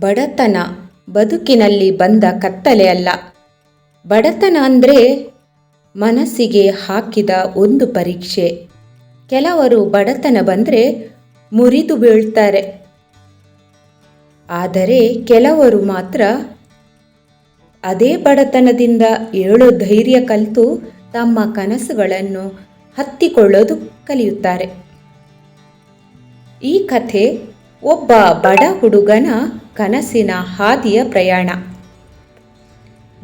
ಬಡತನ ಬದುಕಿನಲ್ಲಿ ಬಂದ ಕತ್ತಲೆ ಅಲ್ಲ. ಬಡತನ ಅಂದರೆ ಮನಸ್ಸಿಗೆ ಹಾಕಿದ ಒಂದು ಪರೀಕ್ಷೆ. ಕೆಲವರು ಬಡತನ ಬಂದರೆ ಮುರಿದು ಬೀಳ್ತಾರೆ. ಆದರೆ ಕೆಲವರು ಮಾತ್ರ ಅದೇ ಬಡತನದಿಂದ ಏಳು ಧೈರ್ಯ ಕಲಿತು ತಮ್ಮ ಕನಸುಗಳನ್ನು ಹತ್ತಿಕೊಳ್ಳೋದು ಕಲಿಯುತ್ತಾರೆ. ಈ ಕಥೆ ಒಬ್ಬ ಬಡ ಹುಡುಗನ ಕನಸಿನ ಹಾದಿಯ ಪ್ರಯಾಣ.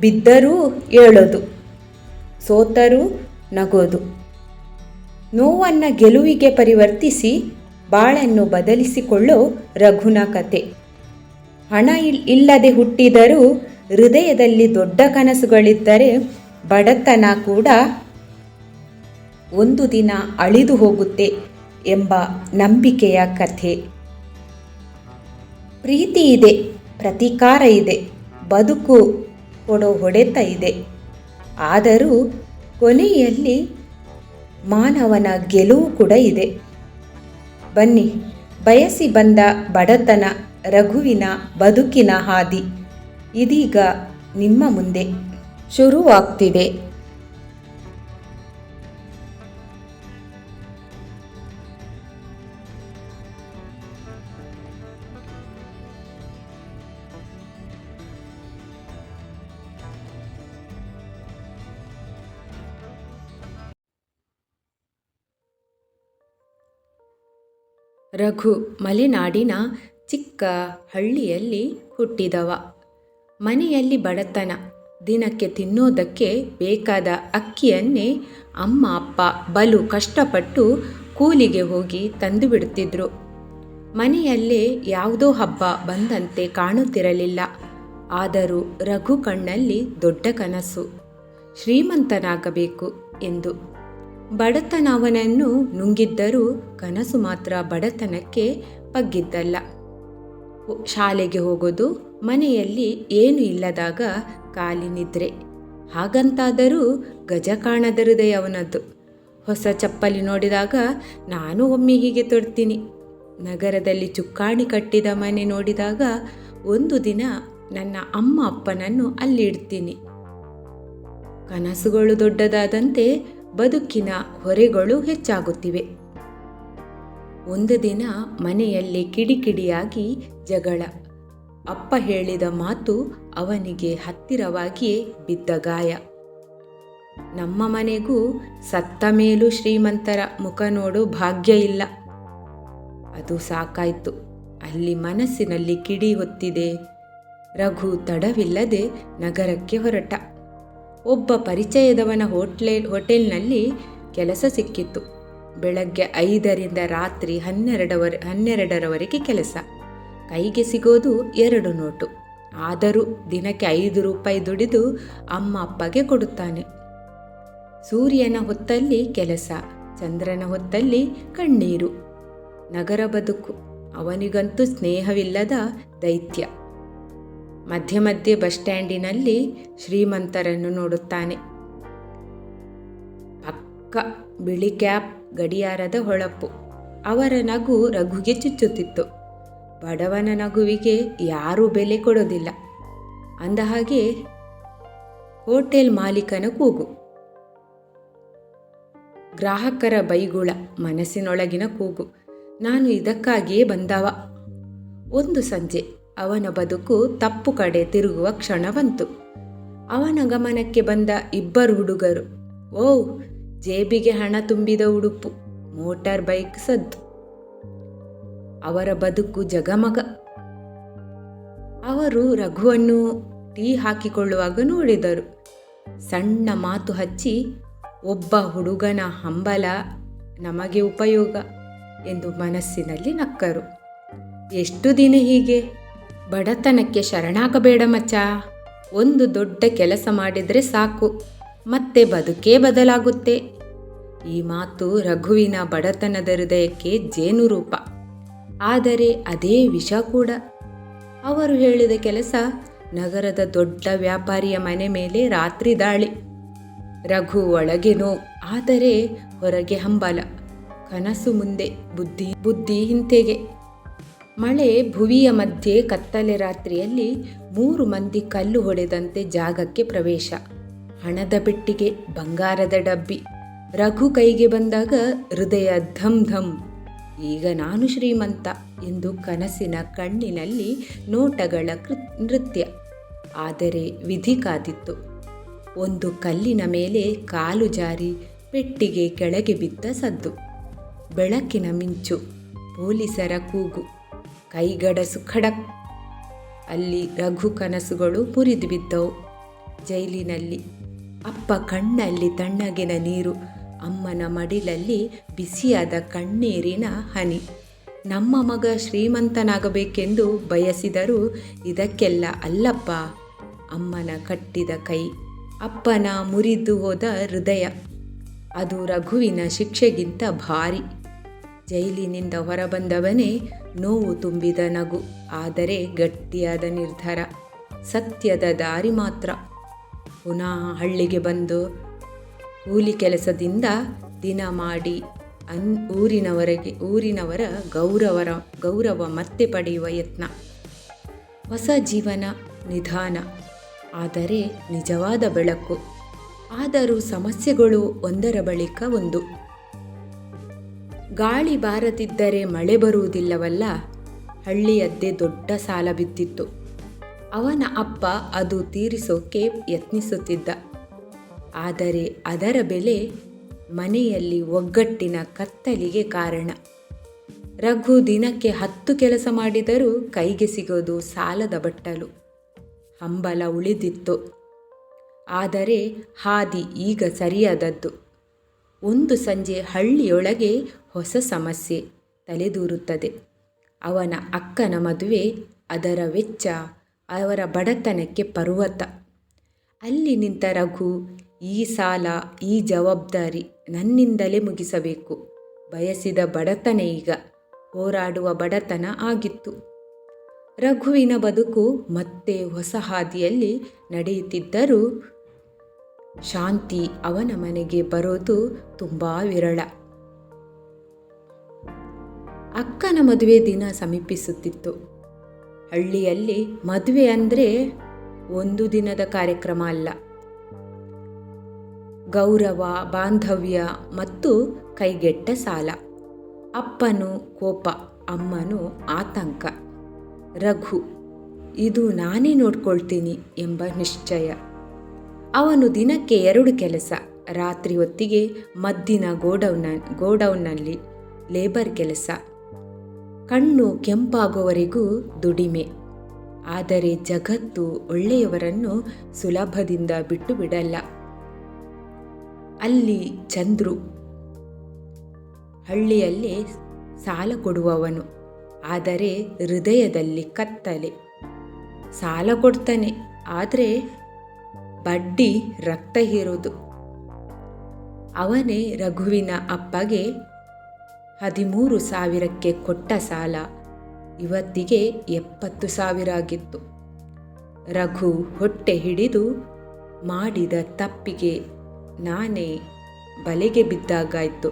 ಬಿದ್ದರೂ ಏಳೋದು, ಸೋತರೂ ನಗೋದು. ನೋವನ್ನು ಗೆಲುವಿಗೆ ಪರಿವರ್ತಿಸಿ ಬಾಳನ್ನು ಬದಲಿಸಿಕೊಳ್ಳೋ ರಘುನ ಕತೆ. ಹಣ ಇಲ್- ಇಲ್ಲದೆ ಹುಟ್ಟಿದರೂ ಹೃದಯದಲ್ಲಿ ದೊಡ್ಡ ಕನಸುಗಳಿದ್ದರೆ ಬಡತನ ಕೂಡ ಒಂದು ದಿನ ಅಳಿದು ಹೋಗುತ್ತೆ ಎಂಬ ನಂಬಿಕೆಯ ಕಥೆ. ಪ್ರೀತಿ ಇದೆ, ಪ್ರತೀಕಾರ ಇದೆ, ಬದುಕು ಕೊಡೋ ಹೊಡೆತ ಇದೆ. ಆದರೂ ಕೊನೆಯಲ್ಲಿ ಮಾನವನ ಗೆಲುವು ಕೂಡ ಇದೆ. ಬನ್ನಿ, ಬಯಸಿ ಬಂದ ಬಡತನ, ರಘುವಿನ ಬದುಕಿನ ಹಾದಿ ಇದೀಗ ನಿಮ್ಮ ಮುಂದೆ ಶುರುವಾಗ್ತಿದೆ. ರಘು ಮಲೆನಾಡಿನ ಚಿಕ್ಕ ಹಳ್ಳಿಯಲ್ಲಿ ಹುಟ್ಟಿದವ. ಮನೆಯಲ್ಲಿ ಬಡತನ. ದಿನಕ್ಕೆ ತಿನ್ನೋದಕ್ಕೆ ಬೇಕಾದ ಅಕ್ಕಿಯನ್ನೇ ಅಮ್ಮ, ಅಪ್ಪ, ಬಲು ಕಷ್ಟಪಟ್ಟು ಕೂಲಿಗೆ ಹೋಗಿ ತಂದು ಬಿಡುತ್ತಿದ್ರು ಮನೆಯಲ್ಲೇ ಯಾವುದೋ ಹಬ್ಬ ಬಂದಂತೆ ಕಾಣುತ್ತಿರಲಿಲ್ಲ. ಆದರೂ ರಘು ಕಣ್ಣಲ್ಲಿ ದೊಡ್ಡ ಕನಸು. ಶ್ರೀಮಂತನಾಗಬೇಕು ಎಂದು ಬಡತನ ಅವನನ್ನು ನುಂಗಿದ್ದರೂ ಕನಸು ಮಾತ್ರ ಬಡತನಕ್ಕೆ ಪಗ್ಗಿದ್ದಲ್ಲ. ಶಾಲೆಗೆ ಹೋಗೋದು, ಮನೆಯಲ್ಲಿ ಏನು ಇಲ್ಲದಾಗ ಖಾಲಿ ನಿದ್ರೆ. ಹಾಗಂತಾದರೂ ಗಜ ಕಾಣದ ಹೃದಯ ಅವನದ್ದು. ಹೊಸ ಚಪ್ಪಲಿ ನೋಡಿದಾಗ ನಾನು ಒಮ್ಮೆ ಹೀಗೆ ತೊಡ್ತೀನಿ. ನಗರದಲ್ಲಿ ಚುಕ್ಕಾಣಿ ಕಟ್ಟಿದ ಮನೆ ನೋಡಿದಾಗ ಒಂದು ದಿನ ನನ್ನ ಅಮ್ಮ ಅಪ್ಪನನ್ನು ಅಲ್ಲಿ ಇಡ್ತೀನಿ. ಕನಸುಗಳು ದೊಡ್ಡದಾದಂತೆ ಬದುಕಿನ ಹೊರೆಗಳು ಹೆಚ್ಚಾಗುತ್ತಿವೆ. ಒಂದು ದಿನ ಮನೆಯಲ್ಲಿ ಕಿಡಿಕಿಡಿಯಾಗಿ ಜಗಳ. ಅಪ್ಪ ಹೇಳಿದ ಮಾತು ಅವನಿಗೆ ಹತ್ತಿರವಾಗಿಯೇ ಬಿದ್ದ ಗಾಯ. ನಮ್ಮ ಮನೆಗೂ ಸತ್ತ ಮೇಲೂ ಶ್ರೀಮಂತರ ಮುಖ ನೋಡು ಭಾಗ್ಯ ಇಲ್ಲ. ಅದು ಸಾಕಾಯ್ತು. ಅಲ್ಲಿ ಮನಸ್ಸಿನಲ್ಲಿ ಕಿಡಿ ಹೊತ್ತಿದೆ. ರಘು ತಡವಿಲ್ಲದೆ ನಗರಕ್ಕೆ ಹೊರಟ. ಒಬ್ಬ ಪರಿಚಯದವನ ಹೋಟ್ಲೆ ಹೋಟೆಲ್ನಲ್ಲಿ ಕೆಲಸ ಸಿಕ್ಕಿತ್ತು. ಬೆಳಗ್ಗೆ ಐದರಿಂದ ರಾತ್ರಿ ಹನ್ನೆರಡವರ, ಹನ್ನೆರಡರವರೆಗೆ ಕೆಲಸ. ಕೈಗೆ ಸಿಗೋದು ಎರಡು ನೋಟು. ಆದರೂ ದಿನಕ್ಕೆ ಐದು ರೂಪಾಯಿ ದುಡಿದು ಅಮ್ಮ ಅಪ್ಪಗೆ ಕೊಡುತ್ತಾನೆ. ಸೂರ್ಯನ ಹೊತ್ತಲ್ಲಿ ಕೆಲಸ, ಚಂದ್ರನ ಹೊತ್ತಲ್ಲಿ ಕಣ್ಣೀರು. ನಗರ ಬದುಕು. ಅವನಿಗಂತೂ ಸ್ನೇಹವಿಲ್ಲದ ದೈತ್ಯ. ಮಧ್ಯೆ ಮಧ್ಯೆ ಬಸ್ ಸ್ಟ್ಯಾಂಡಿನಲ್ಲಿ ಶ್ರೀಮಂತರನ್ನು ನೋಡುತ್ತಾನೆ. ಪಕ್ಕ ಬಿಳಿ ಕ್ಯಾಪ್ ಗಡಿಯಾರದ ಹೊಳಪು. ಅವರ ನಗು ರಘುಗೆ ಚುಚ್ಚುತ್ತಿತ್ತು. ಬಡವನ ನಗುವಿಗೆ ಯಾರೂ ಬೆಲೆ ಕೊಡೋದಿಲ್ಲ. ಅಂದ ಹಾಗೆ, ಹೋಟೆಲ್ ಮಾಲೀಕನ ಕೂಗು. ಗ್ರಾಹಕರ ಬೈಗುಳ, ಮನಸ್ಸಿನೊಳಗಿನ ಕೂಗು. ನಾನು ಇದಕ್ಕಾಗಿಯೇ ಬಂದವ. ಒಂದು ಸಂಜೆ. ಅವನ ಬದುಕು ತಪ್ಪು ಕಡೆ ತಿರುಗುವ ಕ್ಷಣ ಬಂತು ಅವನ ಗಮನಕ್ಕೆ ಬಂದ ಇಬ್ಬರು ಹುಡುಗರು. ಓ ಜೇಬಿಗೆ ಹಣ ತುಂಬಿದ ಉಡುಪು, ಮೋಟಾರ್ ಬೈಕ್ ಸದ್ದು. ಅವರ ಬದುಕು ಜಗಮಗ. ಅವರು ರಘುವನ್ನು ಟೀ ಹಾಕಿಕೊಳ್ಳುವಾಗ ನೋಡಿದರು. ಸಣ್ಣ ಮಾತು ಹಚ್ಚಿ, ಒಬ್ಬ ಹುಡುಗನ ಹಂಬಲ ನಮಗೆ ಉಪಯೋಗ ಎಂದು ಮನಸ್ಸಿನಲ್ಲಿ ನಕ್ಕರು. ಎಷ್ಟು ದಿನ ಹೀಗೆ? ಬಡತನಕ್ಕೆ ಶರಣಾಗಬೇಡ ಮಚ್ಚ. ಒಂದು ದೊಡ್ಡ ಕೆಲಸ ಮಾಡಿದರೆ ಸಾಕು. ಮತ್ತೆ ಬದುಕೇ ಬದಲಾಗುತ್ತೆ. ಈ ಮಾತು ರಘುವಿನ ಬಡತನದ ಹೃದಯಕ್ಕೆ ಜೇನುರೂಪ ಆದರೆ ಅದೇ ವಿಷ ಕೂಡ. ಅವರು ಹೇಳಿದ ಕೆಲಸ ನಗರದ ದೊಡ್ಡ ವ್ಯಾಪಾರಿಯ ಮನೆ ಮೇಲೆ ರಾತ್ರಿ ದಾಳಿ. ರಘು ಒಳಗೆ ಆದರೆ ಹೊರಗೆ ಹಂಬಲ. ಕನಸು ಮುಂದೆ, ಬುದ್ಧಿ ಬುದ್ಧಿ ಹಿಂತೆಗೆ. ಮಳೆ ಭುವಿಯ ಮಧ್ಯೆ ಕತ್ತಲೆ ರಾತ್ರಿಯಲ್ಲಿ ಮೂರು ಮಂದಿ ಕಲ್ಲು ಹೊಡೆದಂತೆ ಜಾಗಕ್ಕೆ ಪ್ರವೇಶ. ಹಣದ ಪೆಟ್ಟಿಗೆ, ಬಂಗಾರದ ಡಬ್ಬಿ. ರಘು ಕೈಗೆ ಬಂದಾಗ ಹೃದಯ ಧಮ್ ಧಮ್. ಈಗ ನಾನು ಶ್ರೀಮಂತ ಎಂದು ಕನಸಿನ ಕಣ್ಣಿನಲ್ಲಿ ನೋಟಗಳ ನೃತ್ಯ. ಆದರೆ ವಿಧಿ ಕಾದಿತ್ತು. ಒಂದು ಕಲ್ಲಿನ ಮೇಲೆ ಕಾಲು ಜಾರಿ ಪೆಟ್ಟಿಗೆ ಕೆಳಗೆ ಬಿದ್ದ ಸದ್ದು. ಬೆಳಕಿನ ಮಿಂಚು, ಪೊಲೀಸರ ಕೂಗು. ಕೈಗಡಸು ಖಡಕ್. ಅಲ್ಲಿ ರಘು ಕನಸುಗಳು ಮುರಿದು ಬಿದ್ದವು. ಜೈಲಿನಲ್ಲಿ ಅಪ್ಪ ಕಣ್ಣಲ್ಲಿ ತಣ್ಣಗಿನ ನೀರು, ಅಮ್ಮನ ಮಡಿಲಲ್ಲಿ ಬಿಸಿಯಾದ ಕಣ್ಣೀರಿನ ಹನಿ. ನಮ್ಮ ಮಗ ಶ್ರೀಮಂತನಾಗಬೇಕೆಂದು ಬಯಸಿದರೂ ಇದಕ್ಕೆಲ್ಲ ಅಲ್ಲಪ್ಪ. ಅಮ್ಮನ ಕಟ್ಟಿದ ಕೈ, ಅಪ್ಪನ ಮುರಿದು ಹೋದ ಹೃದಯ. ಅದು ರಘುವಿನ ಶಿಕ್ಷೆಗಿಂತ ಭಾರಿ. ಜೈಲಿನಿಂದ ಹೊರಬಂದವನೇ ನೋವು ತುಂಬಿದ ನಗು, ಆದರೆ ಗಟ್ಟಿಯಾದ ನಿರ್ಧಾರ, ಸತ್ಯದ ದಾರಿ ಮಾತ್ರ. ಪುನಃ ಹಳ್ಳಿಗೆ ಬಂದು ಕೂಲಿ ಕೆಲಸದಿಂದ ದಿನ ಮಾಡಿ, ಅನ್, ಊರಿನವರೆಗೆ, ಊರಿನವರ ಗೌರವರ, ಗೌರವ ಮತ್ತೆ ಪಡೆಯುವ ಯತ್ನ. ಹೊಸ ಜೀವನ, ನಿಧಾನ, ಆದರೆ ನಿಜವಾದ ಬೆಳಕು. ಆದರೂ ಸಮಸ್ಯೆಗಳು ಒಂದರ ಬಳಿಕ ಒಂದು. ಗಾಳಿ ಬಾರದಿದ್ದರೆ ಮಳೆ ಬರುವುದಿಲ್ಲವಲ್ಲ? ಹಳ್ಳಿಯದ್ದೇ ದೊಡ್ಡ ಸಾಲ ಬಿದ್ದಿತ್ತು. ಅವನ ಅಪ್ಪ ಅದು ತೀರಿಸೋಕೆ ಯತ್ನಿಸುತ್ತಿದ್ದ. ಆದರೆ ಅದರ ಬೆಲೆ ಮನೆಯಲ್ಲಿ ಒಗ್ಗಟ್ಟಿನ ಕತ್ತಲಿಗೆ ಕಾರಣ. ರಘು ದಿನಕ್ಕೆ ಹತ್ತು ಕೆಲಸ ಮಾಡಿದರೂ ಕೈಗೆ ಸಿಗೋದು ಸಾಲದ ಬಟ್ಟಲು. ಹಂಬಲ ಉಳಿದಿತ್ತು. ಆದರೆ ಹಾದಿ ಈಗ ಸರಿಯಾದದ್ದು. ಒಂದು ಸಂಜೆ ಹಳ್ಳಿಯೊಳಗೆ ಹೊಸ ಸಮಸ್ಯೆ ತಲೆದೂರುತ್ತದೆ. ಅವನ ಅಕ್ಕನ ಮದುವೆ ಅದರ ವೆಚ್ಚ ಅವರ ಬಡತನಕ್ಕೆ ಪರ್ವತ. ಅಲ್ಲಿ ನಿಂತ ರಘು, ಈ ಸಾಲ, ಈ ಜವಾಬ್ದಾರಿ ನನ್ನಿಂದಲೇ ಮುಗಿಸಬೇಕು. ಬಯಸಿದ ಬಡತನ ಈಗ, ಹೋರಾಡುವ ಬಡತನ ಆಗಿತ್ತು ರಘುವಿನ ಬದುಕು ಮತ್ತೆ ಹೊಸ ಹಾದಿಯಲ್ಲಿ ನಡೆಯುತ್ತಿದ್ದರೂ ಶಾಂತಿ ಅವನ ಮನೆಗೆ ಬರೋದು ತುಂಬ ವಿರಳ. ಅಕ್ಕನ ಮದುವೆ ದಿನ ಸಮೀಪಿಸುತ್ತಿತ್ತು. ಹಳ್ಳಿಯಲ್ಲಿ ಮದುವೆ ಅಂದರೆ ಒಂದು ದಿನದ ಕಾರ್ಯಕ್ರಮ ಅಲ್ಲ. ಗೌರವ, ಬಾಂಧವ್ಯ ಮತ್ತು ಕೈಗೆಟ್ಟ ಸಾಲ. ಅಪ್ಪನು ಕೋಪ, ಅಮ್ಮನು ಆತಂಕ. ರಘು, ಇದು ನಾನೇ ನೋಡ್ಕೊಳ್ತೀನಿ ಎಂಬ ನಿಶ್ಚಯ. ಅವನು ದಿನಕ್ಕೆ ಎರಡು ಕೆಲಸ, ರಾತ್ರಿ ಹೊತ್ತಿಗೆ ಮದ್ದಿನ ಗೋಡೌನ್ನ ಗೋಡೌನ್ನಲ್ಲಿ ಲೇಬರ್ ಕೆಲಸ. ಕಣ್ಣು ಕೆಂಪಾಗುವವರೆಗೂ ದುಡಿಮೆ. ಆದರೆ ಜಗತ್ತು ಒಳ್ಳೆಯವರನ್ನು ಸುಲಭದಿಂದ ಬಿಟ್ಟು ಬಿಡಲ್ಲ ಅಲ್ಲಿ ಚಂದ್ರು. ಹಳ್ಳಿಯಲ್ಲಿ ಸಾಲ ಕೊಡುವವನು. ಆದರೆ ಹೃದಯದಲ್ಲಿ ಕತ್ತಲೆ. ಸಾಲ ಕೊಡ್ತಾನೆ, ಆದರೆ ಬಡ್ಡಿ ರಕ್ತ ಹೀರೋದು. ಅವನೇ ರಘುವಿನ ಅಪ್ಪಗೆ ಹದಿಮೂರು ಸಾವಿರಕ್ಕೆ ಕೊಟ್ಟ ಸಾಲ. ಇವತ್ತಿಗೆ ಎಪ್ಪತ್ತು ಸಾವಿರ ಆಗಿತ್ತು. ರಘು ಹೊಟ್ಟೆ ಹಿಡಿದು ಮಾಡಿದ ತಪ್ಪಿಗೆ ನಾನೇ ಬಲೆಗೆ ಬಿದ್ದಾಗಾಯ್ತು.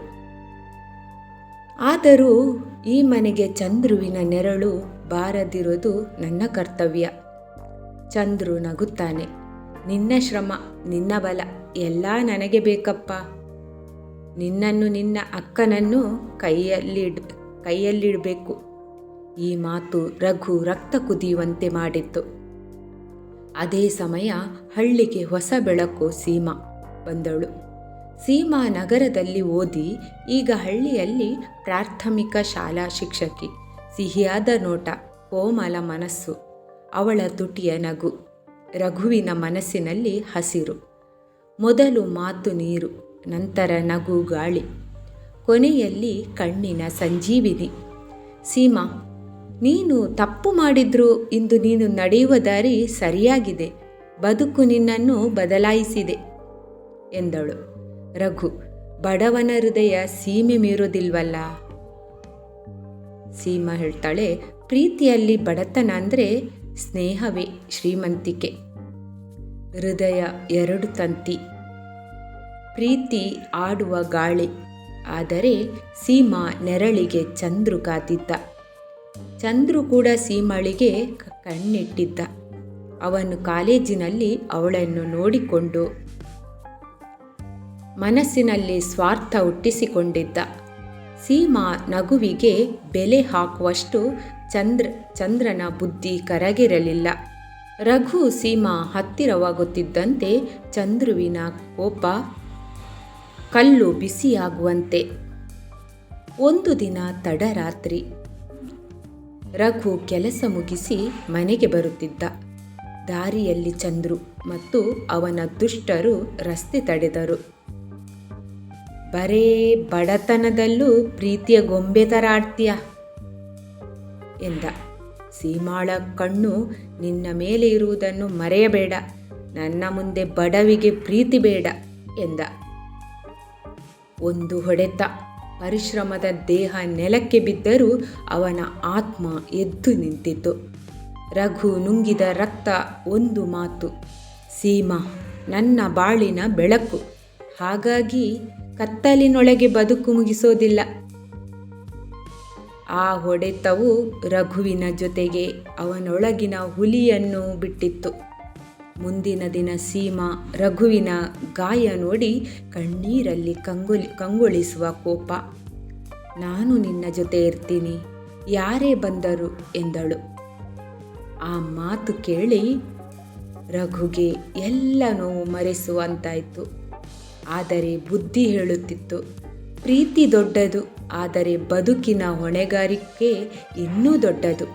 ಆದರೂ ಈ ಮನೆಗೆ ಚಂದ್ರುವಿನ ನೆರಳು ಬಾರದಿರೋದು ನನ್ನ ಕರ್ತವ್ಯ. ಚಂದ್ರು ನಗುತ್ತಾನೆ. ನಿನ್ನ ಶ್ರಮ, ನಿನ್ನ ಬಲ ಎಲ್ಲ ನನಗೆ ಬೇಕಪ್ಪ. ನಿನ್ನನ್ನು ನಿನ್ನ ಅಕ್ಕನನ್ನು ಕೈಯಲ್ಲಿಡ್, ಕೈಯಲ್ಲಿಡಬೇಕು. ಈ ಮಾತು ರಘು ರಕ್ತ ಕುದಿಯುವಂತೆ ಮಾಡಿತ್ತು. ಅದೇ ಸಮಯ ಹಳ್ಳಿಗೆ ಹೊಸ ಬೆಳಕು ಸೀಮಾ ಬಂದಳು. ಸೀಮಾ ನಗರದಲ್ಲಿ ಓದಿ ಈಗ ಹಳ್ಳಿಯಲ್ಲಿ ಪ್ರಾಥಮಿಕ ಶಾಲಾ ಶಿಕ್ಷಕಿ, ಸಿಹಿಯಾದ ನೋಟ, ಕೋಮಲ ಮನಸ್ಸು, ಅವಳ ತುಟಿಯ ನಗು. ರಘುವಿನ ಮನಸ್ಸಿನಲ್ಲಿ ಹಸಿರು. ಮೊದಲು ಮಾತು ನೀರು, ನಂತರ ನಗು ಗಾಳಿ. ಕೊನೆಯಲ್ಲಿ ಕಣ್ಣಿನ ಸಂಜೀವಿನಿ. ಸೀಮಾ, ನೀನು ತಪ್ಪು ಮಾಡಿದ್ರೂ ಇಂದು ನೀನು ನಡೆಯುವ ದಾರಿ ಸರಿಯಾಗಿದೆ, ಬದುಕು ನಿನ್ನನ್ನು ಬದಲಾಯಿಸಿದೆ ಎಂದಳು. ರಘು, ಬಡವನ ಹೃದಯ ಸೀಮೆ ಮೀರೋದಿಲ್ವಲ್ಲ ಸೀಮಾ ಹೇಳ್ತಾಳೆ, ಪ್ರೀತಿಯಲ್ಲಿ ಬಡತನ ಅಂದರೆ ಸ್ನೇಹವೇ ಶ್ರೀಮಂತಿಕೆ. ಹೃದಯ ಎರಡು ತಂತಿ. ಪ್ರೀತಿ ಆಡುವ ಗಾಳಿ. ಆದರೆ ಸೀಮಾ ನೆರಳಿಗೆ ಚಂದ್ರು ಕಾದಿದ್ದ. ಚಂದ್ರು ಕೂಡ ಸೀಮಳಿಗೆ ಕಣ್ಣಿಟ್ಟಿದ್ದ. ಅವನು ಕಾಲೇಜಿನಲ್ಲಿ ಅವಳನ್ನು ನೋಡಿಕೊಂಡು ಮನಸ್ಸಿನಲ್ಲಿ ಸ್ವಾರ್ಥ ಹುಟ್ಟಿಸಿಕೊಂಡಿದ್ದ. ಸೀಮಾ ನಗುವಿಗೆ ಬೆಲೆ ಹಾಕುವಷ್ಟು ಚಂದ್ರ, ಚಂದ್ರನ ಬುದ್ಧಿ ಕರಗಿರಲಿಲ್ಲ. ರಘು ಸೀಮಾ ಹತ್ತಿರವಾಗುತ್ತಿದ್ದಂತೆ ಚಂದ್ರುವಿನ ಕೋಪ ಕಲ್ಲು ಬಿಸಿಯಾಗುವಂತೆ. ಒಂದು ದಿನ ತಡರಾತ್ರಿ ರಘು ಕೆಲಸ ಮುಗಿಸಿ ಮನೆಗೆ ಬರುತ್ತಿದ್ದ. ದಾರಿಯಲ್ಲಿ ಚಂದ್ರು ಮತ್ತು ಅವನ ದುಷ್ಟರು ರಸ್ತೆ ತಡೆದರು. ಬರೇ ಬಡತನದಲ್ಲೂ ಪ್ರೀತಿಯ ಗೊಂಬೆ ಥರ ಆಡ್ತೀಯ ಎಂದ. ಸೀಮಾಳ ಕಣ್ಣು ನಿನ್ನ ಮೇಲೆ ಇರುವುದನ್ನು ಮರೆಯಬೇಡ. ನನ್ನ ಮುಂದೆ ಬಡವಿಗೆ ಪ್ರೀತಿ ಬೇಡ ಎಂದ. ಒಂದು ಹೊಡೆತ. ಪರಿಶ್ರಮದ ದೇಹ ನೆಲಕ್ಕೆ ಬಿದ್ದರೂ ಅವನ ಆತ್ಮ ಎದ್ದು ನಿಂತಿತ್ತು. ರಘು ನುಂಗಿದ ರಕ್ತ ಒಂದು ಮಾತು. ಸೀಮಾ, ನನ್ನ ಬಾಳಿನ ಬೆಳಕು. ಹಾಗಾಗಿ ಕತ್ತಲಿನೊಳಗೆ ಬದುಕು ಮುಗಿಸೋದಿಲ್ಲ. ಆ ಹೊಡೆತವು ರಘುವಿನ ಜೊತೆಗೆ ಅವನೊಳಗಿನ ಹುಲಿಯನ್ನು ಬಿಟ್ಟಿತ್ತು. ಮುಂದಿನ ದಿನ ಸೀಮಾ ರಘುವಿನ ಗಾಯ ನೋಡಿ ಕಣ್ಣೀರಲ್ಲಿ ಕಂಗೊಲಿ, ಕಂಗೊಳಿಸುವ ಕೋಪ. ನಾನು ನಿನ್ನ ಜೊತೆ ಇರ್ತೀನಿ, ಯಾರೇ ಬಂದರು? ಎಂದಳು. ಆ ಮಾತು ಕೇಳಿ ರಘುಗೆ ಎಲ್ಲ ನೋವು ಮರೆಸುವಂತಾಯಿತು. ಆದರೆ ಬುದ್ಧಿ ಹೇಳುತ್ತಿತ್ತು. ಪ್ರೀತಿ ದೊಡ್ಡದು, ಆದರೆ ಬದುಕಿನ ಹೊಣೆಗಾರಿಕೆ ಇನ್ನೂ ದೊಡ್ಡದು.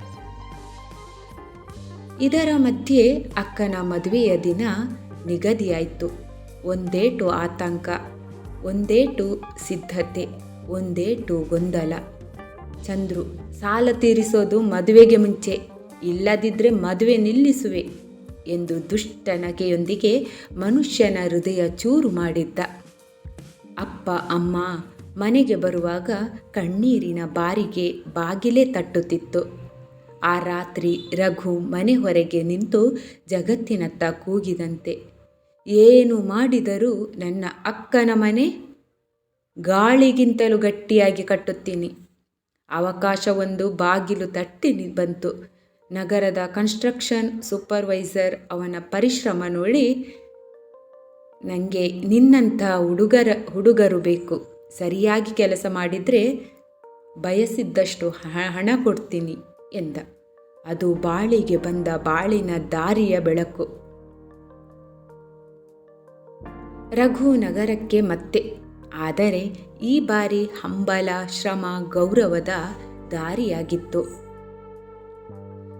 ಇದರ ಮಧ್ಯೆ ಅಕ್ಕನ ಮದುವೆಯ ದಿನ ನಿಗದಿಯಾಯಿತು. ಒಂದೇಟು ಆತಂಕ, ಒಂದೇಟು ಸಿದ್ಧತೆ, ಒಂದೇಟು ಗೊಂದಲ. ಚಂದ್ರು, ಸಾಲ ತೀರಿಸೋದು ಮದುವೆಗೆ ಮುಂಚೆ ಇಲ್ಲದಿದ್ದರೆ ಮದುವೆ ನಿಲ್ಲಿಸುವೆ ಎಂದು ದುಷ್ಟ ನಗೆಯೊಂದಿಗೆ ಮನುಷ್ಯನ ಹೃದಯ ಚೂರು ಮಾಡಿದ್ದ. ಅಪ್ಪ, ಅಮ್ಮ ಮನೆಗೆ ಬರುವಾಗ ಕಣ್ಣೀರಿನ ಬಾರಿಗೆ ಬಾಗಿಲೇ ತಟ್ಟುತ್ತಿತ್ತು. ಆ ರಾತ್ರಿ ರಘು ಮನೆ ಹೊರಗೆ ನಿಂತು ಜಗತ್ತಿನತ್ತ ಕೂಗಿದಂತೆ, ಏನು ಮಾಡಿದರೂ ನನ್ನ ಅಕ್ಕನ ಮನೆ? ಗಾಳಿಗಿಂತಲೂ ಗಟ್ಟಿಯಾಗಿ ಕಟ್ಟುತ್ತೀನಿ. ಅವಕಾಶವೊಂದು ಬಾಗಿಲು ತಟ್ಟಿ ಬಂತು. ನಗರದ ಕನ್ಸ್ಟ್ರಕ್ಷನ್ ಸೂಪರ್ವೈಸರ್ ಅವನ ಪರಿಶ್ರಮ ನೋಡಿ ನನಗೆ ನಿನ್ನಂಥ ಹುಡುಗರ, ಹುಡುಗರು ಬೇಕು. ಸರಿಯಾಗಿ ಕೆಲಸ ಮಾಡಿದರೆ ಬಯಸಿದ್ದಷ್ಟು ಹಣ ಕೊಡ್ತೀನಿ ಎಂದ. ಅದು ಬಾಳಿಗೆ ಬಂದ ಬಾಳಿನ ದಾರಿಯ ಬೆಳಕು. ರಘು ನಗರಕ್ಕೆ ಮತ್ತೆ. ಆದರೆ ಈ ಬಾರಿ ಹಂಬಲ, ಶ್ರಮ, ಗೌರವದ ದಾರಿಯಾಗಿತ್ತು.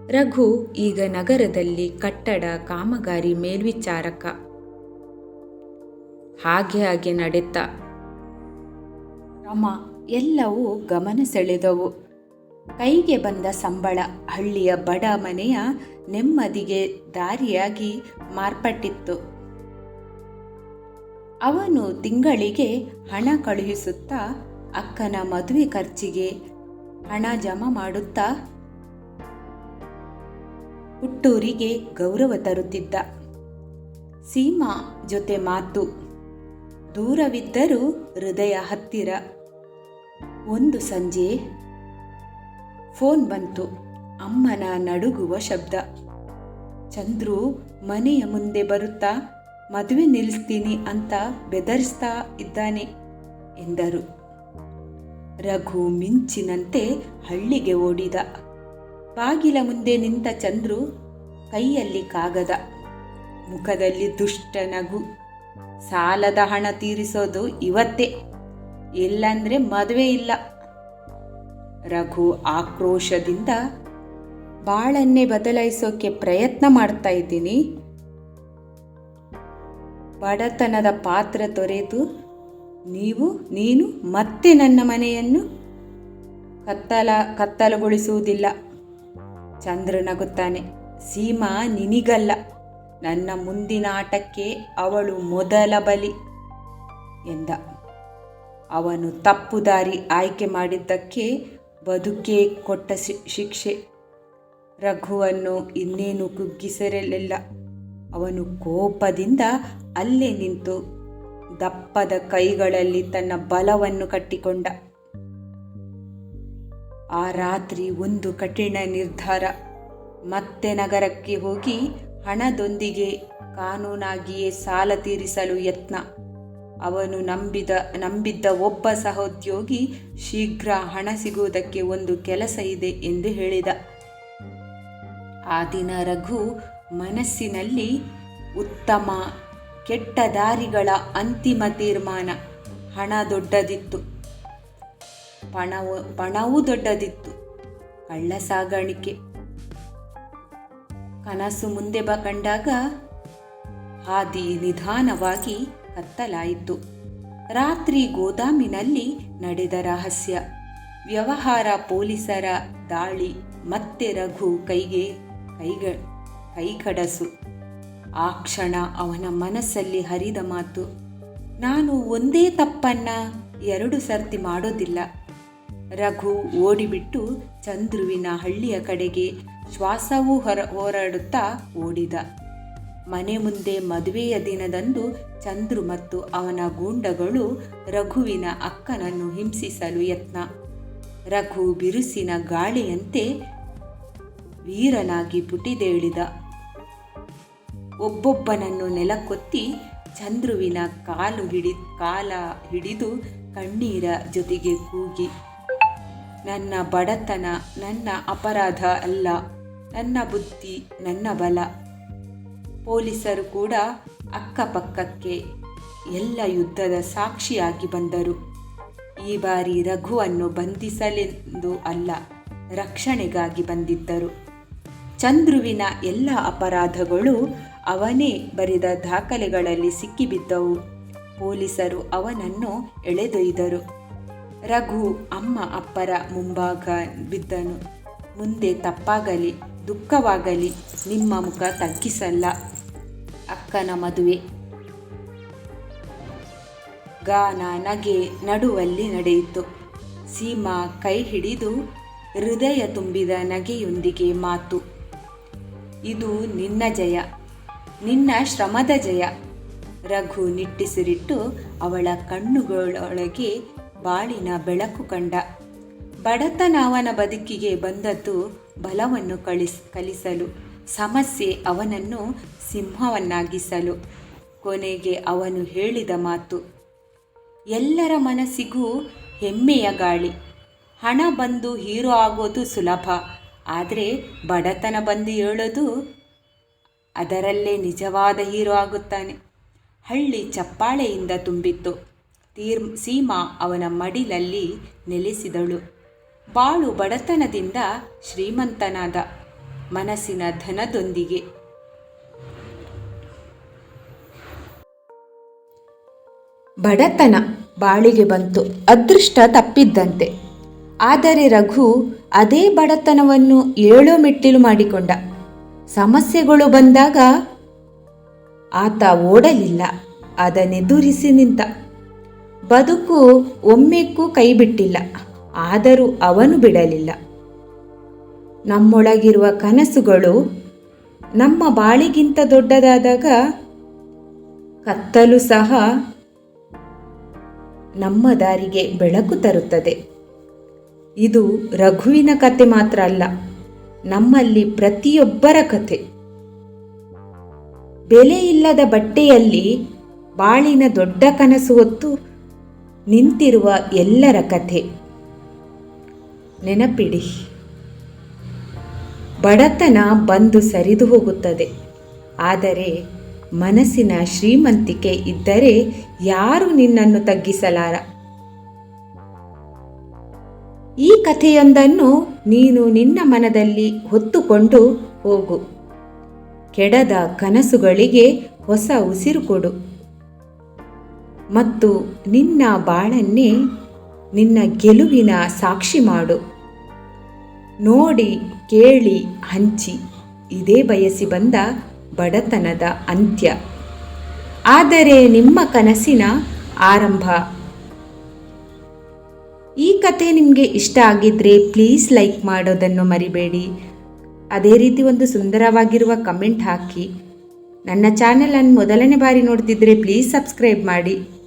ರಘು ಈಗ ನಗರದಲ್ಲಿ ಕಟ್ಟಡ, ಕಾಮಗಾರಿ ಮೇಲ್ವಿಚಾರಕ. ಹಾಗೆ ಹಾಗೆ ನಡೆತ. ಶ್ರಮ ಎಲ್ಲವೂ ಗಮನ ಸೆಳೆದವು. ಕೈಗೆ ಬಂದ ಸಂಬಳ, ಹಳ್ಳಿಯ ಬಡ ಮನೆಯ ನೆಮ್ಮದಿಗೆ ದಾರಿಯಾಗಿ ಮಾರ್ಪಟ್ಟಿತ್ತು. ಅವನು ತಿಂಗಳಿಗೆ ಹಣ ಕಳುಹಿಸುತ್ತಾ ಅಕ್ಕನ ಮದುವೆ ಖರ್ಚಿಗೆ ಹಣ ಜಮಾ ಮಾಡುತ್ತಾ ಹುಟ್ಟೂರಿಗೆ ಗೌರವ ತರುತ್ತಿದ್ದ. ಸೀಮಾ ಜೊತೆ ಮಾತು. ದೂರವಿದ್ದರೂ ಹೃದಯ ಹತ್ತಿರ. ಒಂದು ಸಂಜೆ ಫೋನ್ ಬಂತು. ಅಮ್ಮನ ನಡುಗುವ ಶಬ್ದ. ಚಂದ್ರು, ಮನೆಯ ಮುಂದೆ ಬರುತ್ತಾ? ಮದುವೆ ನಿಲ್ಲಿಸ್ತೀನಿ ಅಂತ ಬೆದರಿಸ್ತಾ ಇದ್ದಾನೆ ಎಂದರು. ರಘು ಮಿಂಚಿನಂತೆ ಹಳ್ಳಿಗೆ ಓಡಿದ. ಬಾಗಿಲ ಮುಂದೆ ನಿಂತ ಚಂದ್ರು ಕೈಯಲ್ಲಿ ಕಾಗದ. ಮುಖದಲ್ಲಿ ದುಷ್ಟ ನಗು. ಸಾಲದ ಹಣ ತೀರಿಸೋದು ಇವತ್ತೇ. ಇಲ್ಲಂದ್ರೆ ಮದುವೆ ಇಲ್ಲ. ರಘು ಆಕ್ರೋಶದಿಂದ ಬಾಳನ್ನೇ ಬದಲಾಯಿಸೋಕೆ ಪ್ರಯತ್ನ ಮಾಡ್ತಾ ಇದ್ದೀನಿ. ಬಡತನದ ಪಾತ್ರ ತೊರೆದು ನೀವು, ನೀನು ಮತ್ತೆ ನನ್ನ ಮನೆಯನ್ನು ಕತ್ತಲ, ಕತ್ತಲುಗೊಳಿಸುವುದಿಲ್ಲ. ಚಂದ್ರ ನಗುತ್ತಾನೆ. ಸೀಮಾ ನಿನಿಗಲ್ಲ. ನನ್ನ ಮುಂದಿನ ಆಟಕ್ಕೆ ಅವಳು ಮೊದಲ ಬಲಿ ಎಂದ. ಅವನು ತಪ್ಪು ದಾರಿ ಆಯ್ಕೆ ಮಾಡಿದ್ದಕ್ಕೆ ಬದುಕೇ ಕೊಟ್ಟ ಶಿಕ್ಷೆ. ರಘುವನ್ನು ಇನ್ನೇನು ಕುಗ್ಗಿಸಿರಲಿಲ್ಲ ಅವನು ಕೋಪದಿಂದ ಅಲ್ಲೇ ನಿಂತು ದಪ್ಪದ ಕೈಗಳಲ್ಲಿ ತನ್ನ ಬಲವನ್ನು ಕಟ್ಟಿಕೊಂಡ. ಆ ರಾತ್ರಿ ಒಂದು ಕಠಿಣ ನಿರ್ಧಾರ. ಮತ್ತೆ ನಗರಕ್ಕೆ ಹೋಗಿ ಹಣದೊಂದಿಗೆ ಕಾನೂನಾಗಿಯೇ ಸಾಲ ತೀರಿಸಲು ಯತ್ನ. ಅವನು ನಂಬಿದ, ನಂಬಿದ್ದ ಒಬ್ಬ ಸಹೋದ್ಯೋಗಿ ಶೀಘ್ರ ಹಣ ಸಿಗುವುದಕ್ಕೆ ಒಂದು ಕೆಲಸ ಇದೆ ಎಂದು ಹೇಳಿದ. ಆ ದಿನ ರಘು ಮನಸ್ಸಿನಲ್ಲಿ ಉತ್ತಮ ಕೆಟ್ಟ ದಾರಿಗಳ ಅಂತಿಮ ತೀರ್ಮಾನ, ಹಣ ದೊಡ್ಡದಿತ್ತು. ಪಣವು, ಪಣವೂ ದೊಡ್ಡದಿತ್ತು. ಕಳ್ಳ ಸಾಗಾಣಿಕೆ. ಕನಸು ಮುಂದೆ ಬ, ಕಂಡಾಗ ಹಾದಿ ನಿಧಾನವಾಗಿ ಕತ್ತಲಾಯಿತು. ರಾತ್ರಿ ಗೋದಾಮಿನಲ್ಲಿ ನಡೆದ ರಹಸ್ಯ. ವ್ಯವಹಾರ ಪೊಲೀಸರ ದಾಳಿ, ಮತ್ತೆ ರಘು ಕೈಗೆ ಕೈಗ, ಕೈಕಡಸು. ಆ ಕ್ಷಣ ಅವನ ಮನಸ್ಸಲ್ಲಿ ಹರಿದ ಮಾತು, ನಾನು ಒಂದೇ ತಪ್ಪನ್ನ ಎರಡು ಸರ್ತಿ ಮಾಡೋದಿಲ್ಲ. ರಘು ಓಡಿಬಿಟ್ಟು ಚಂದ್ರುವಿನ ಹಳ್ಳಿಯ ಕಡೆಗೆ ಶ್ವಾಸವೂ ಹೊರ, ಹೋರಾಡುತ್ತಾ ಓಡಿದ. ಮನೆ ಮುಂದೆ ಮದುವೆಯ ದಿನದಂದು ಚಂದ್ರು ಮತ್ತು ಅವನ ಗೂಂಡಗಳು ರಘುವಿನ ಅಕ್ಕನನ್ನು ಹಿಂಸಿಸಲು ಯತ್ನ. ರಘು ಬಿರುಸಿನ ಗಾಳಿಯಂತೆ ವೀರನಾಗಿ ಪುಟಿದೇಳಿದ. ಒಬ್ಬೊಬ್ಬನನ್ನು ನೆಲಕೊತ್ತಿ ಚಂದ್ರುವಿನ ಕಾಲು ಹಿಡಿ, ಕಾಲ ಹಿಡಿದು ಕಣ್ಣೀರ ಜೊತೆಗೆ ಕೂಗಿ, ನನ್ನ ಬಡತನ, ನನ್ನ ಅಪರಾಧ ಅಲ್ಲ. ನನ್ನ ಬುದ್ಧಿ, ನನ್ನ ಬಲ. ಪೊಲೀಸರು ಕೂಡ ಅಕ್ಕಪಕ್ಕಕ್ಕೆ ಎಲ್ಲ ಯುದ್ಧದ ಸಾಕ್ಷಿಯಾಗಿ ಬಂದರು. ಈ ಬಾರಿ ರಘುವನ್ನು ಬಂಧಿಸಲೆಂದು ಅಲ್ಲ, ರಕ್ಷಣೆಗಾಗಿ ಬಂದಿದ್ದರು. ಚಂದ್ರುವಿನ ಎಲ್ಲ ಅಪರಾಧಗಳು ಅವನೇ ಬರೆದ ದಾಖಲೆಗಳಲ್ಲಿ ಸಿಕ್ಕಿಬಿದ್ದವು. ಪೊಲೀಸರು ಅವನನ್ನು ಎಳೆದೊಯ್ದರು. ರಘು ಅಮ್ಮ ಅಪ್ಪರ ಮುಂಭಾಗ ಬಿದ್ದನು. ಮುಂದೆ ತಪ್ಪಾಗಲಿ, ದುಃಖವಾಗಲಿ, ನಿಮ್ಮ ಮುಖ ತಗ್ಗಿಸಲ್ಲ. ಅಕ್ಕನ ಮದುವೆ. ಗಾನ ನಗೆ ನಡುವಲ್ಲಿ ನಡೆಯಿತು. ಸೀಮಾ ಕೈ ಹಿಡಿದು ಹೃದಯ ತುಂಬಿದ ನಗೆಯೊಂದಿಗೆ ಮಾತು. ಇದು ನಿನ್ನ ಜಯ, ನಿನ್ನ ಶ್ರಮದ ಜಯ. ರಘು ನಿಟ್ಟಿಸಿರಿಟ್ಟು ಅವಳ ಕಣ್ಣುಗಳೊಳಗೆ ಬಾಳಿನ ಬೆಳಕು ಕಂಡ. ಬಡತನ ಅವನ ಬದುಕಿಗೆ ಬಂದದ್ದು ಬಲವನ್ನು ಕಳಿಸ್, ಕಲಿಸಲು. ಸಮಸ್ಯೆ ಅವನನ್ನು ಸಿಂಹವನ್ನಾಗಿಸಲು. ಕೊನೆಗೆ ಅವನು ಹೇಳಿದ ಮಾತು, ಎಲ್ಲರ ಮನಸ್ಸಿಗೂ ಹೆಮ್ಮೆಯ ಗಾಳಿ. ಹಣ ಬಂದು ಹೀರೋ ಆಗೋದು ಸುಲಭ, ಆದರೆ ಬಡತನ ಬಂದು ಹೇಳೋದು ಅದರಲ್ಲೇ ನಿಜವಾದ ಹೀರೋ ಆಗುತ್ತಾನೆ. ಹಳ್ಳಿ ಚಪ್ಪಾಳೆಯಿಂದ ತುಂಬಿತ್ತು. ತೀರ್, ಸೀಮಾ ಅವನ ಮಡಿಲಲ್ಲಿ ನೆಲೆಸಿದಳು. ಬಾಳು ಬಡತನದಿಂದ ಶ್ರೀಮಂತನಾದ. ಮನಸ್ಸಿನ ಧನದೊಂದಿಗೆ. ಬಡತನ ಬಾಳಿಗೆ ಬಂತು. ಅದೃಷ್ಟ ತಪ್ಪಿದ್ದಂತೆ. ಆದರೆ ರಘು ಅದೇ ಬಡತನವನ್ನು ಏಳು ಮೆಟ್ಟಿಲು ಮಾಡಿಕೊಂಡ. ಸಮಸ್ಯೆಗಳು ಬಂದಾಗ ಆತ ಓಡಲಿಲ್ಲ. ಅದನ್ನೆದುರಿಸಿ ನಿಂತ. ಬದುಕು ಒಮ್ಮೆಕ್ಕೂ ಕೈಬಿಟ್ಟಿಲ್ಲ. ಆದರೂ ಅವನು ಬಿಡಲಿಲ್ಲ. ನಮ್ಮೊಳಗಿರುವ ಕನಸುಗಳು ನಮ್ಮ ಬಾಳಿಗಿಂತ ದೊಡ್ಡದಾದಾಗ ಕತ್ತಲು ಸಹ ನಮ್ಮ ದಾರಿಗೆ ಬೆಳಕು ತರುತ್ತದೆ. ಇದು ರಘುವಿನ ಕತೆ ಮಾತ್ರ ಅಲ್ಲ, ನಮ್ಮಲ್ಲಿ ಪ್ರತಿಯೊಬ್ಬರ ಕತೆ. ಬೆಲೆ ಇಲ್ಲದ ಬಟ್ಟೆಯಲ್ಲಿ ಬಾಳಿನ ದೊಡ್ಡ ಕನಸು ಹೊತ್ತು ನಿಂತಿರುವ ಎಲ್ಲರ ಕಥೆ ನೆನಪಿಡಿ. ಬಡತನ ಬಂದು ಸರಿದು ಹೋಗುತ್ತದೆ. ಆದರೆ ಮನಸ್ಸಿನ ಶ್ರೀಮಂತಿಕೆ ಇದ್ದರೆ ಯಾರು ನಿನ್ನನ್ನು ತಗ್ಗಿಸಲಾರ? ಈ ಕಥೆಯೊಂದನ್ನು ನೀನು ನಿನ್ನ ಮನದಲ್ಲಿ ಹೊತ್ತುಕೊಂಡು ಹೋಗು. ಕೆಡದ ಕನಸುಗಳಿಗೆ ಹೊಸ ಉಸಿರು ಕೊಡು. ಮತ್ತು ನಿನ್ನ ಬಾಳನ್ನೇ ನಿನ್ನ ಗೆಲುವಿನ ಸಾಕ್ಷಿ ಮಾಡು. ನೋಡಿ, ಕೇಳಿ, ಹಂಚಿ. ಇದೇ ಬಯಸಿ ಬಂದ ಬಡತನದ ಅಂತ್ಯ. ಆದರೆ ನಿಮ್ಮ ಕನಸಿನ ಆರಂಭ. ಈ ಕತೆ ನಿಮಗೆ ಇಷ್ಟ ಆಗಿದ್ದರೆ ಪ್ಲೀಸ್ ಲೈಕ್ ಮಾಡೋದನ್ನು ಮರಿಬೇಡಿ. ಅದೇ ರೀತಿ ಒಂದು ಸುಂದರವಾಗಿರುವ ಕಮೆಂಟ್ ಹಾಕಿ. ನನ್ನ ಚಾನೆಲನ್ನು ಮೊದಲನೇ ಬಾರಿ ನೋಡ್ತಿದ್ರೆ ಪ್ಲೀಸ್ ಸಬ್ಸ್ಕ್ರೈಬ್ ಮಾಡಿ.